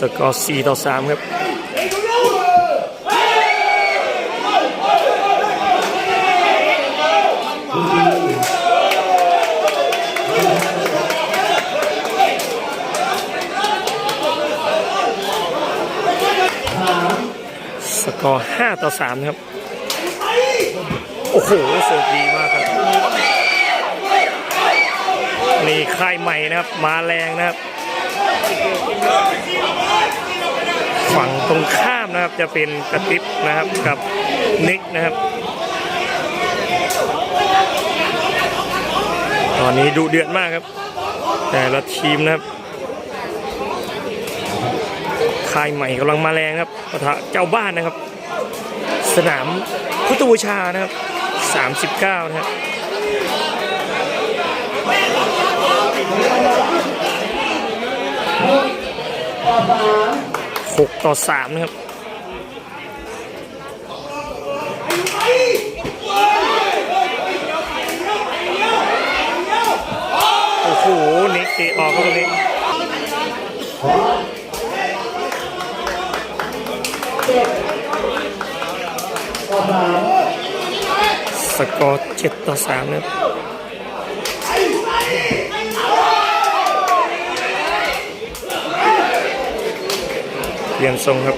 สกอร์4ต่อ 3 ครับสกอร์ 5 ต่อ 3 ครับ โอ้โหเสิร์ฟดีมากครับ นี่ค่ายใหม่นะครับ มาแรงนะครับ ฝั่งตรงข้ามนะครับจะเป็นกระติบนะครับกับนิกนะครับ ตอนนี้ดูเดือดมากครับ แต่ละทีมนะครับค่ายใหม่กำลังมาแรงครับปะทะเจ้าบ้านนะครับ สนามพุทธบูชานะครับ 39 นะครับ หกต่อสามนะครับโอ้โหเน็กเตะออกครับตรงนี้สกอร์เจ็ดต่อสามนะครับ เปลี่ยนทรงครับ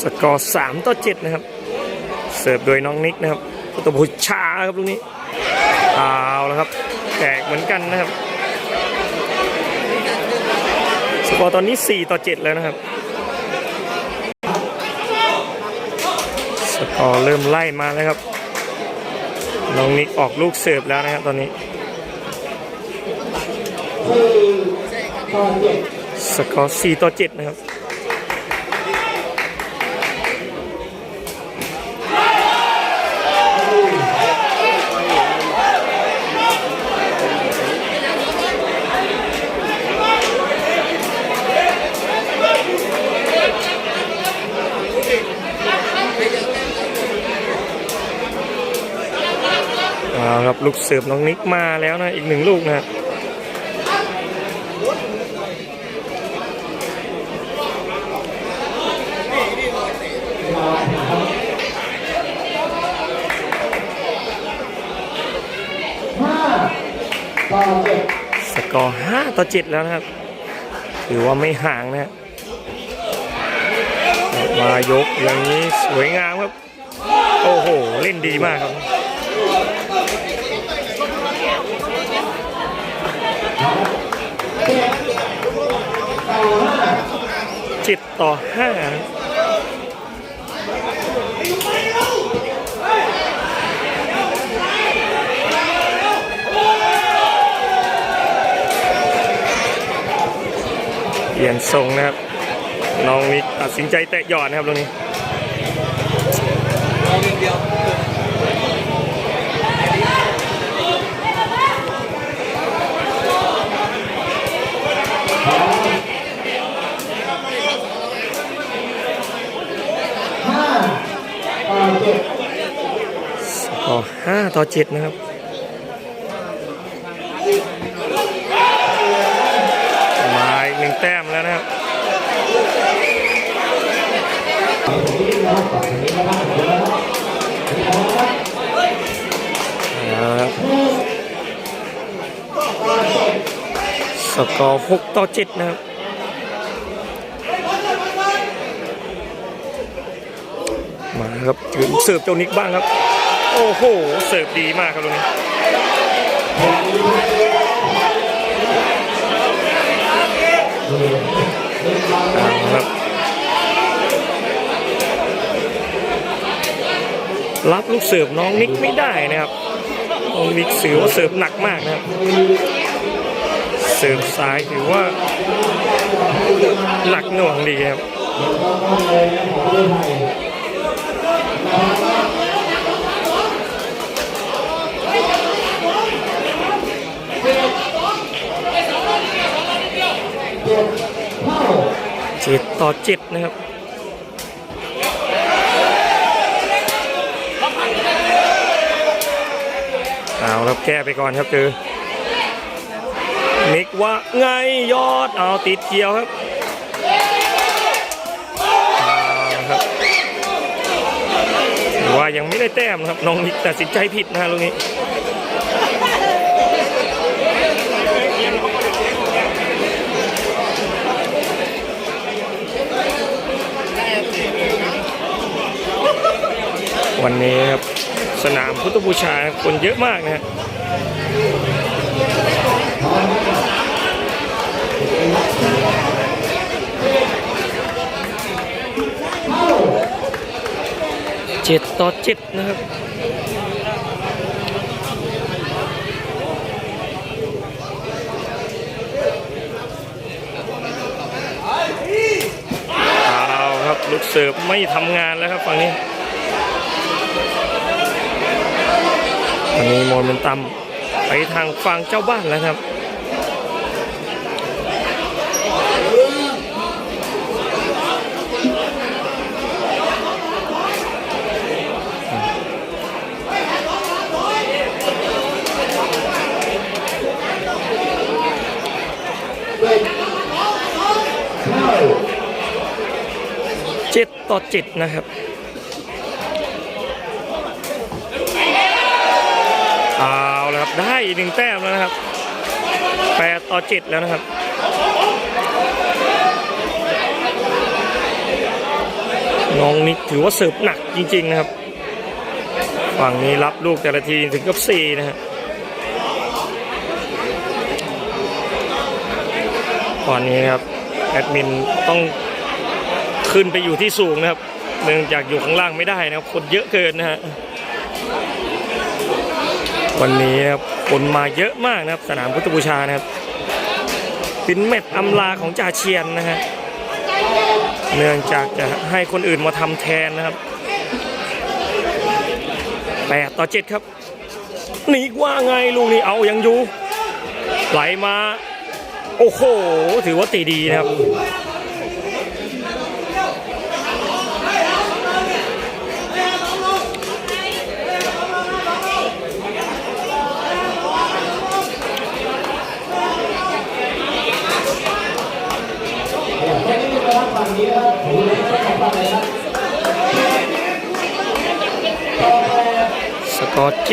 สกอร์สามต่อเจ็ดนะครับ เสิร์ฟโดยน้องนิกนะครับพุทธบูชาครับลูกนี้เอาแล้วครับ แตกเหมือนกันนะครับ สกอร์ตอนนี้ 4 ต่อ 7 แล้วนะครับ สกอร์เริ่มไล่มาแล้วครับ น้องนิกออกลูกเสิร์ฟแล้วนะครับตอนนี้ สกอร์4ต่อ7นะครับเอาครับลูกเสิร์ฟน้องนิกมาแล้วนะอีกหนึ่งลูกนะ ต่อเจ็ด สกอร์5ต่อ7แล้วนะครับ ถือว่าไม่ห่างนะฮะมายกอย่างนี้สวยงามครับ โอ้โห เล่นดีมากครับเจ็ดต่อห้า ลี่ยนทรงนะครับ น้องนิกตัดสินใจแตะหยอดนะครับตรงนี้ห้าต่อเจ็ดต่อห้าต่อเจ็ดนะครับ มาอีกหนึ่ง แต้มแล้วนะครับเอาละครับสกอร์หกต่อเจ็ดนะครับมาครับถึงเสิร์ฟเจ้านิกบ้างครับ โอ้โห เสิร์ฟดีมากครับตรงนี้ เอา ครับรับลูกเสิร์ฟน้องนิกไม่ได้นะครับน้องนิกถือว่าเสิร์ฟหนักมากนะครับเสิร์ฟซ้ายถือว่าหนักหน่วงดีครับ เจ็ดต่อเจ็ดนะครับเอาครับแก้ไปก่อนครับเจอมิกว่าไงยอดเอาติดเกี่ยวครับว่ายังไม่ได้แต้มครับน้องนิกตัดสินใจผิดนะลูกนี้ นี้ครับ สนามพุทธบูชาคนเยอะมากนะฮะเจ็ดต่อเจ็ดนะครับเอาครับลูกเสิร์ฟไม่ทำงานแล้วครับฝั่งนี้ วันนี้โมเมนตัมไปทางฝั่งเจ้าบ้านแล้วครับเจ็ดต่อเจ็ดนะครับ เอาแล้วครับ ได้อีกหนึ่งแต้มแล้วนะครับแปดต่อเจ็ดแล้วนะครับน้องนิกถือว่าเสิร์ฟหนักจริง ๆ นะครับ ฝั่งนี้รับลูกแต่ละทีถึงกับสี่นะฮะตอนนี้ครับแอดมินต้องขึ้นไปอยู่ที่สูงนะครับ เนื่องจากอยู่ข้างล่างไม่ได้นะครับ คนเยอะเกินนะฮะ วันนี้นะครับคนมาเยอะมากนะครับ สนามพุทธบูชานะครับเป็นแมตช์อำลาของจ่าเชียนนะฮะเนื่องจากจะให้คนอื่นมาทำแทนนะครับแปดต่อเจ็ดครับหนีว่าไงลูกนี้เอายังอยู่ไหลมา โอ้โห ถือว่าตีดีนะครับ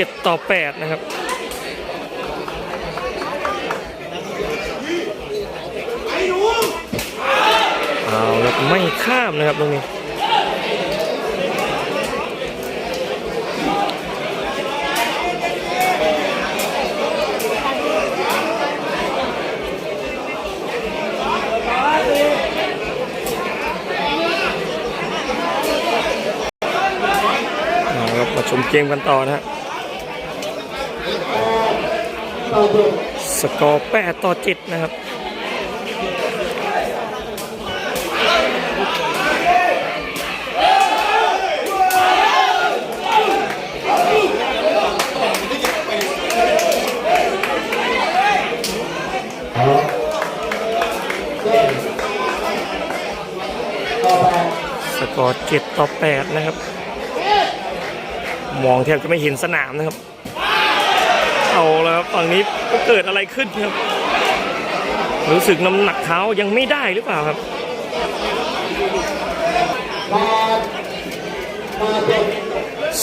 7 ต่อ 8 นะครับเอาครับไม่ข้ามนะครับตรงนี้ชมเกมกันต่อนะฮะ สกอร์8ต่อ7นะครับสกอร์7ต่อ8นะครับ มองแทบจะไม่เห็นสนามนะครับ เอาแล้วครับฝั่งนี้ เกิดอะไรขึ้นครับ รู้สึกน้ำหนักเท้ายังไม่ได้หรือเปล่าครับ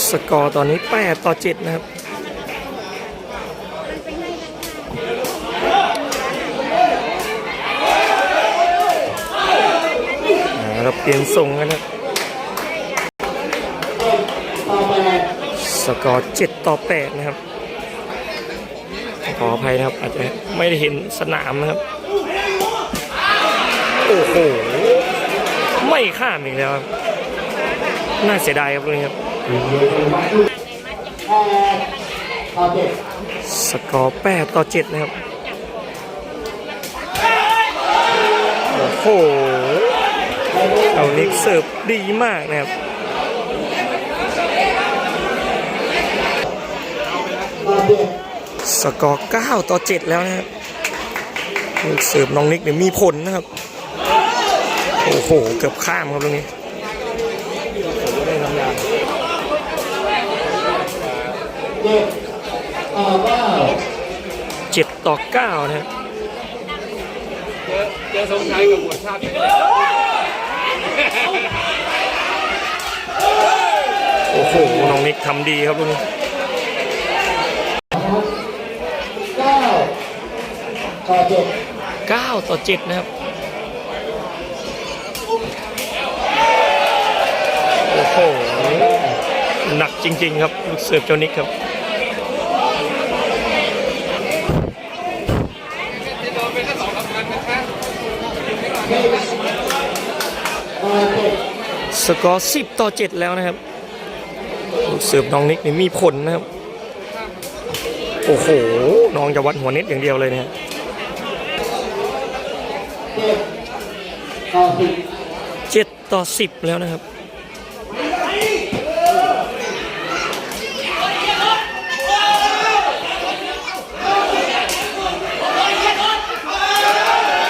สกอร์ตอนนี้ 8 ต่อ 7 นะครับเราเปลี่ยนทรงกันนะสกอร์ 7 ต่อ 8 นะครับ ขออภัยนะครับ อาจจะไม่ได้เห็นสนามนะครับ โอ้โห ไม่ข้ามอีกแล้วครับ น่าเสียดายครับตรงนี้ครับแปดต่อเจ็ดสกอร์8ต่อ7นะครับ โอ้โห เอานิกเสิร์ฟดีมากนะครับ ต่อเจ็ด สกอร์ 9 ต่อ 7 แล้วนะครับลูกเสิร์ฟน้องนิกเนี่ยมีผลนะครับ โอ้โห เกือบข้ามครับตรงนี้เจ็ดต่อเก้านะครับเจอเจสมชายกับหมวดชาติโอ้โห น้องนิกทำดีครับลูกนี้ เก้าต่อเจ็ด 9 ต่อ 7 นะครับ โอ้โห หนักจริง ๆ ครับ ลูกเสิร์ฟเจ้านิกครับสกอร์ 10 ต่อ 7 แล้วนะครับ ลูกเสิร์ฟน้องนิกนี่มีผลนะครับ โอ้โห น้องจะวัดหัวเน็ตอย่างเดียวเลยเนี่ย เจ็ดต่อสิบ7ต่อ10แล้วนะครับ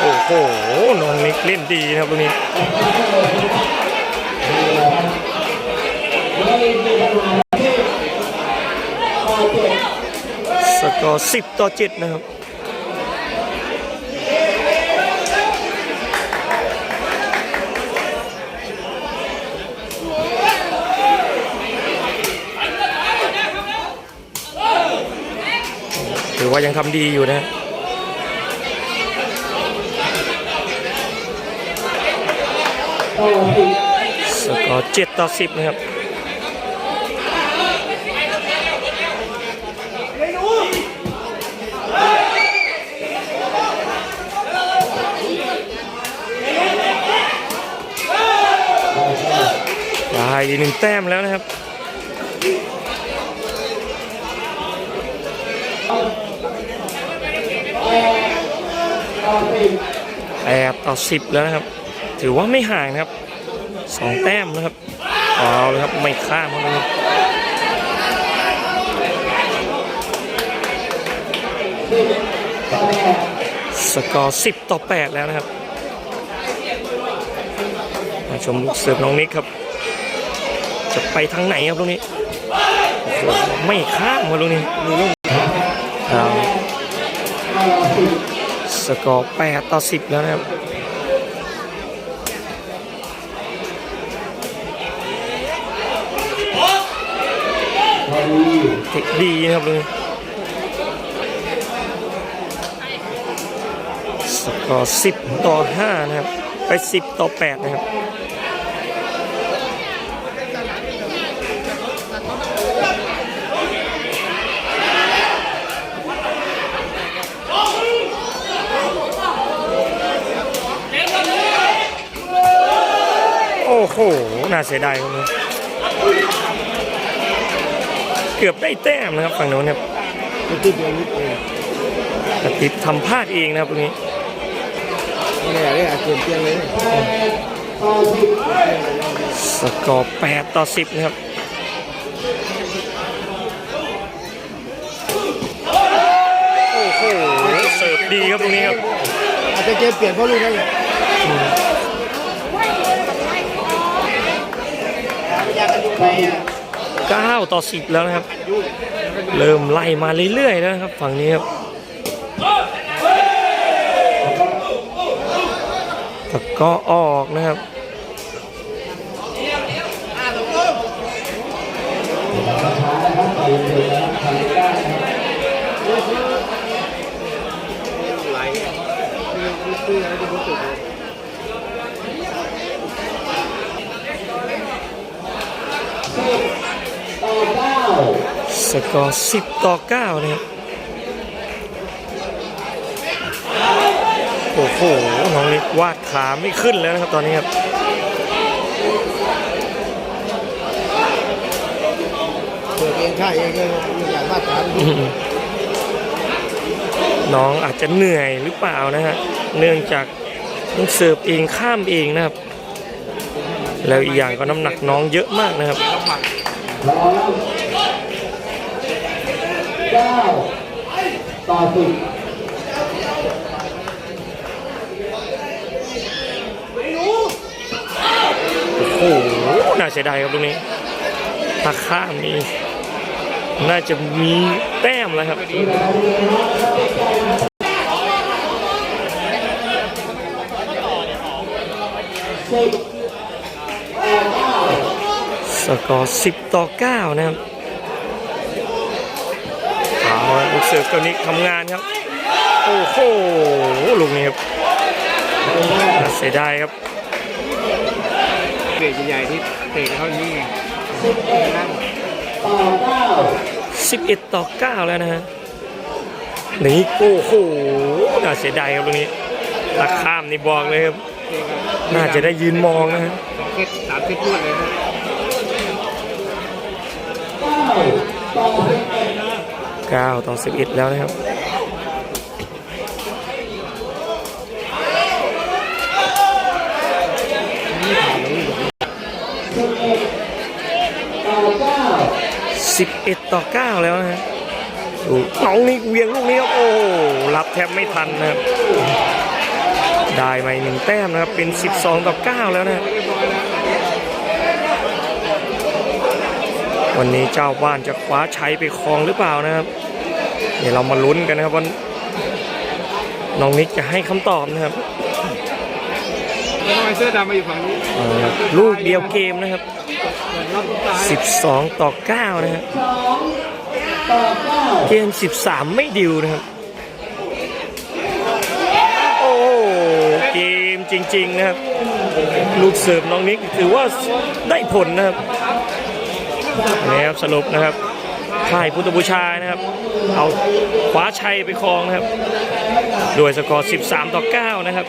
โอ้โหน้องนิกเล่นดีนะครับตรงนี้สกอร์10 ต่อ 7 นะครับ ถือว่ายังทำดีอยู่นะสกอร์7ต่อ10นะครับได้อีกหนึ่งแต้มแล้วนะครับ ต่อสิบ แปดต่อสิบแล้วนะครับ ถือว่าไม่ห่างนะครับสองแต้มนะครับเอาเลยครับไม่ข้ามครับสกอร์สิบต่อแปดแล้วนะครับมาชมลูกเสิร์ฟน้องนิกครับ จะไปทางไหนครับลูกนี้ ไม่ข้ามครับลูกนี้ สกอร์แปดต่อสิบแล้วนะครับเทคดีนะครับเลยสกอร์สิบต่อห้านะครับ ไปสิบต่อแปดนะครับ โอ้โหน่าเสียดายครับเนี่ยเกือบได้แต้มนะครับฝั่งโน้นครับติดเดียวนิดเองกระติบทำพลาดเองนะครับตรงนี้ไม่ได้อาเปลี่ยนเปลี่ยนเลยต่อสิบสกอร์8ต่อ10นะครับโอ้โหเสิร์ฟดีครับตรงนี้ครับอาจจะเกมเปลี่ยนเพราะลูกนั่นแหละ แปด 9 ต่อ 10 แล้วนะครับ เริ่มไล่มาเรื่อยๆแล้วนะครับ ฝั่งนี้ครับตะก็ออกนะครับต่อเก้า สกอร์ 10 ต่อ 9 นะครับ โอ้โห น้องนิกวาดขาไม่ขึ้นแล้วนะครับตอนนี้ครับเปิดเองค่ายเองเลยมีหลายมาตรฐานน้องอาจจะเหนื่อยหรือเปล่านะฮะ เนื่องจากต้องเสิร์ฟเองข้ามเองนะครับ แล้วอีกอย่างก็น้ำหนักน้องเยอะมากนะครับ พร้อมเก้าต่อสิบโอ้โห น่าเสียดายครับตรงนี้ถ้าข้ามนี่น่าจะมีแต้มแล้วครับ สกอร์ 10 ต่อ 9 นะครับ เอาละลูกเสือตัวนี้ทำงานครับ โอ้โหลูกนี้ครับน่าเสียดายครับเบรกใหญ่ๆที่เตะเขานี่ไงสิบเอ็ดต่อเก้า11ต่อ9แล้วนะฮะนี่โอ้โหน่าเสียดายครับตรงนี้ตาข้ามนี่บอกเลยครับ น่าจะได้ยืนมองนะฮะสองเซตสามเซตรวดเลยนะ 9 ต่อ 11 แล้วนะครับสิบเอ็ดต่อเก้าแล้วนะฮะดูน้องนี่เวียงลูกนี้ครับโอ้หรับแทบไม่ทันนะครับ ได้มาหนึ่งแต้มนะครับ เป็น12ต่อ9แล้วนะฮะ วันนี้เจ้าบ้านจะคว้าชัยไปครองหรือเปล่านะครับเดี๋ยวเรามาลุ้นกันนะครับว่าน้องนิกจะให้คำตอบนะครับทำไมเสื้อดำมาอยู่ฝั่งนี้เอ่อลูกเดียวเกมนะครับรอบสุดท้าย12 ต่อ 9 นะครับสองต่อเก้าเกม 13 ไม่ดิวนะครับ โอ้โหเกมจริง ๆ นะครับ ลูกเสิร์ฟน้องนิกถือว่าได้ผลนะครับ นี่ครับสรุปนะครับค่ายพุทธบูชานะครับ เอาคว้าชัยไปครองนะครับ ด้วยสกอร์ 13 ต่อ 9 นะครับ